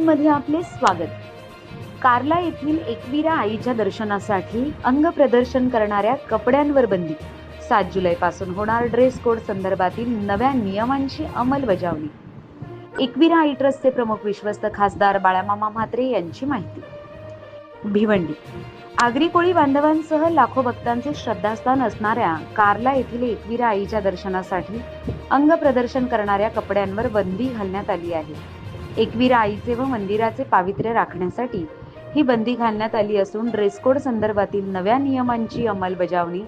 मध्ये आपले स्वागत. कार्ला येथील एकविरा आईच्या दर्शनासाठी अंग प्रदर्शन करणाऱ्या कपड्यांवर बंदी. सात जुलैपासून होणार ड्रेस कोड संदर्भातील नव्या नियमांची अंमलबजावणी. एकविरा आई ट्रस्टचे प्रमुख विश्वस्त खासदार बाळामामा म्हात्रे यांची माहिती. भिवंडी. आगरी कोळी बांधवांसह लाखो भक्तांचे श्रद्धास्थान असणाऱ्या कार्ला येथील एकविरा आईच्या दर्शनासाठी अंग प्रदर्शन करणाऱ्या कपड्यांवर बंदी घालण्यात आली आहे. एकविरा आईचे व मंदिराचे पावित्र्य राखण्यासाठी ही बंदी घालण्यात आली असून ड्रेस कोड संदर्भातील नव्या नियमांची अंमलबजावणी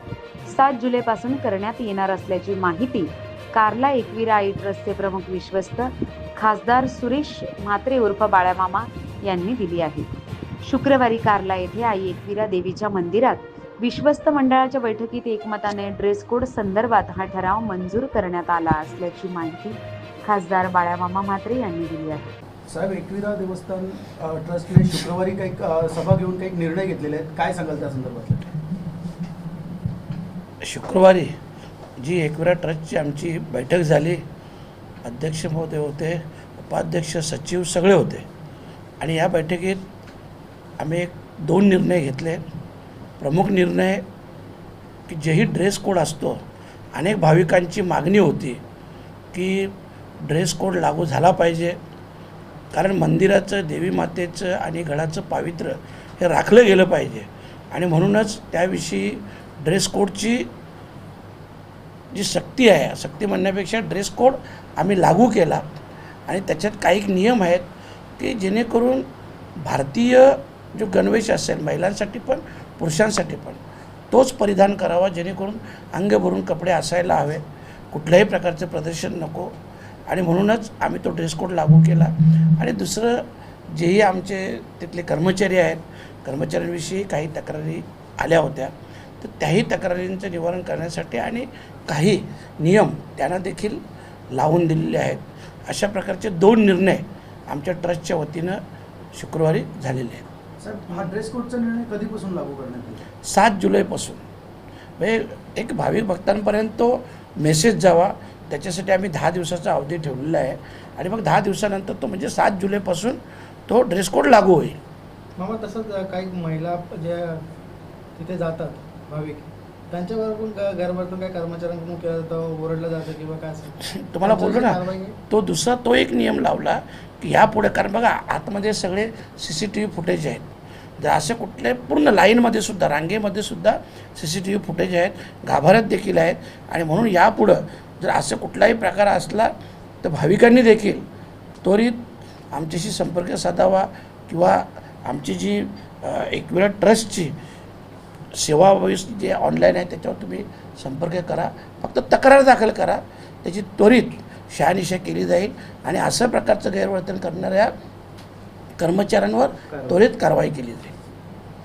सात जुलैपासून करण्यात येणार असल्याची माहिती कार्ला एकविरा आई ट्रस्टचे प्रमुख विश्वस्त खासदार सुरेश म्हात्रे उर्फ बाळामामा यांनी दिली आहे. शुक्रवारी कार्ला येथे आई एकविरा देवीच्या मंदिरात विश्वस्त मंडळाच्या बैठकीत एकमताने ड्रेस कोड संदर्भात हा ठराव मंजूर करण्यात आला असल्याची माहिती खासदार बाळामामा म्हात्रे यांनी दिली आहे. साहेब एकविरा देवस्थान ट्रस्टने शुक्रवारी काही सभा घेऊन काही निर्णय घेतलेले आहेत. काय सांगाल त्या संदर्भात शुक्रवारी जी एकविरा ट्रस्टची आमची बैठक झाली अध्यक्ष महोदय होते उपाध्यक्ष सचिव सगळे होते. आणि या बैठकीत आम्ही एक दोन निर्णय घेतले. प्रमुख निर्णय की जेही ड्रेस कोड असतो अनेक भाविकांची मागणी होती की ड्रेस कोड लागू झाला पाहिजे. कारण मंदिराचं देवी मातेचं आणि गडाचं पावित्र्य हे राखलं गेलं पाहिजे. आणि म्हणूनच त्याविषयी ड्रेस कोडची जी सक्ती आहे सक्ती म्हणण्यापेक्षा ड्रेस कोड आम्ही लागू केला. आणि त्याच्यात काही नियम आहेत की जेणेकरून भारतीय जो गणवेश असेल महिलांसाठी पण पुरुषांसाठी पण. तोच परिधान करावा जेणेकरून अंग भरून कपडे असायला हवे. कुठल्याही प्रकारचं प्रदर्शन नको. आणि म्हणूनच आम्ही तो ड्रेस कोड लागू केला. आणि दुसरं जेही आमचे तिथले कर्मचारी आहेत कर्मचाऱ्यांविषयी काही तक्रारी आल्या होत्या तर त्याही तक्रारींचं निवारण करण्यासाठी आणि काही नियम त्यांना देखील लावून दिलेले आहेत. अशा प्रकारचे दोन निर्णय आमच्या ट्रस्टच्या वतीनं शुक्रवारी झालेले आहेत. हा ड्रेस कोडचा निर्णय कधीपासून लागू करण्यात सात जुलैपासून. म्हणजे एक भाविक भक्तांपर्यंत तो मेसेज जावा. त्याच्यासाठी आम्ही दहा दिवसाचा अवधी ठेवलेला आहे. आणि मग दहा दिवसानंतर तो म्हणजे सात जुलैपासून तो ड्रेस कोड लागू होईल. मामा तसंच काही महिला ज्या तिथे जातात भाविक त्यांच्यावर पण ग- घरभरतून काही कर्मचाऱ्यांकडून केलं जातं ओरडलं जातं किंवा काय असं? तुम्हाला बोललो ना? तो दुसरा तो एक नियम लावला की यापुढे कारण बघा आतमध्ये सगळे C C T V footage आहेत. जर असे कुठले पूर्ण लाईनमध्ये सुद्धा रांगेमध्ये सुद्धा C C T V footage आहेत गाभाऱ्यात देखील आहेत. आणि म्हणून यापुढं जर असं कुठलाही प्रकार असला तर भाविकांनी देखील त्वरित आमच्याशी संपर्क साधावा किंवा आमची जी अ, एकविरा ट्रस्टची सेवा व्यवस्थित जे ऑनलाईन आहे त्याच्यावर तुम्ही संपर्क करा. फक्त तक्रार दाखल करा. त्याची त्वरित शहानिशा केली जाईल आणि अशा प्रकारचं गैरवर्तन करणाऱ्या कर्मचाऱ्यांवर त्वरित कारवाई केली जाईल.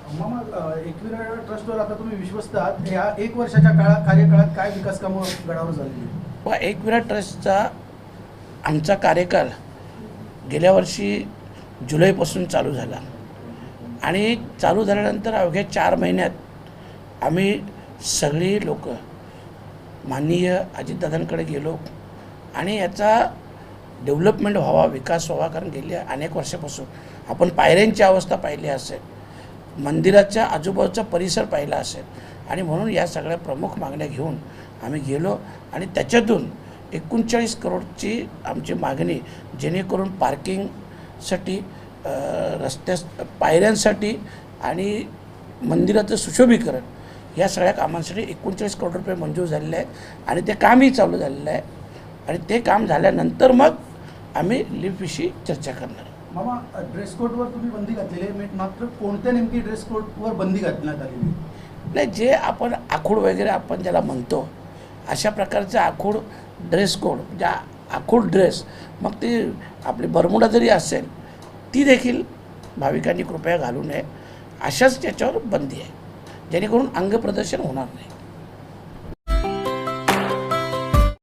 मामा एकविरा ट्रस्टवर आता तुम्ही विश्वस्त आहात. या एक वर्षाच्या काळात कार्यकाळात काय विकास कामं गडावर झालेली व एकविरा ट्रस्टचा आमचा कार्यकाल गेल्या वर्षी जुलैपासून चालू झाला. आणि चालू झाल्यानंतर अवघ्या चार महिन्यात आम्ही सगळी लोक माननीय अजितदादांकडे गेलो आणि याचा डेव्हलपमेंट व्हावा विकास व्हावा कारण गेल्या अनेक वर्षापासून आपण पायऱ्यांची अवस्था पाहिली असेल. मंदिराच्या आजूबाजूचा परिसर पाहिला असेल. आणि म्हणून या सगळ्या प्रमुख मागण्या घेऊन आम्ही गेलो. आणि त्याच्यातून एकोणचाळीस करोडची आमची मागणी जेणेकरून पार्किंगसाठी रस्त्या रस्त्यास पायऱ्यांसाठी आणि मंदिराचं सुशोभीकरण या सगळ्या कामांसाठी एकोणचाळीस करोड रुपये मंजूर झालेले आहेत. आणि ते कामही चालू झालेलं आहे. आणि ते काम झाल्यानंतर मग आम्ही लिफ्टविषयी चर्चा करणार मामा ड्रेस कोडवर तुम्ही बंदी घातलेली आहे. मात्र कोणत्या नेमकी ड्रेस कोडवर बंदी घालण्यात आलेली नाही जे आपण आखूड वगैरे आपण ज्याला म्हणतो अशा प्रकारचा आखूड ड्रेस कोड म्हणजे आखूड ड्रेस मग ती आपली बरमुडा जरी असेल ती देखील भाविकांनी कृपया घालू नये. अशाच त्याच्यावर बंदी आहे. जेणेकरून अंग प्रदर्शन होणार नाही.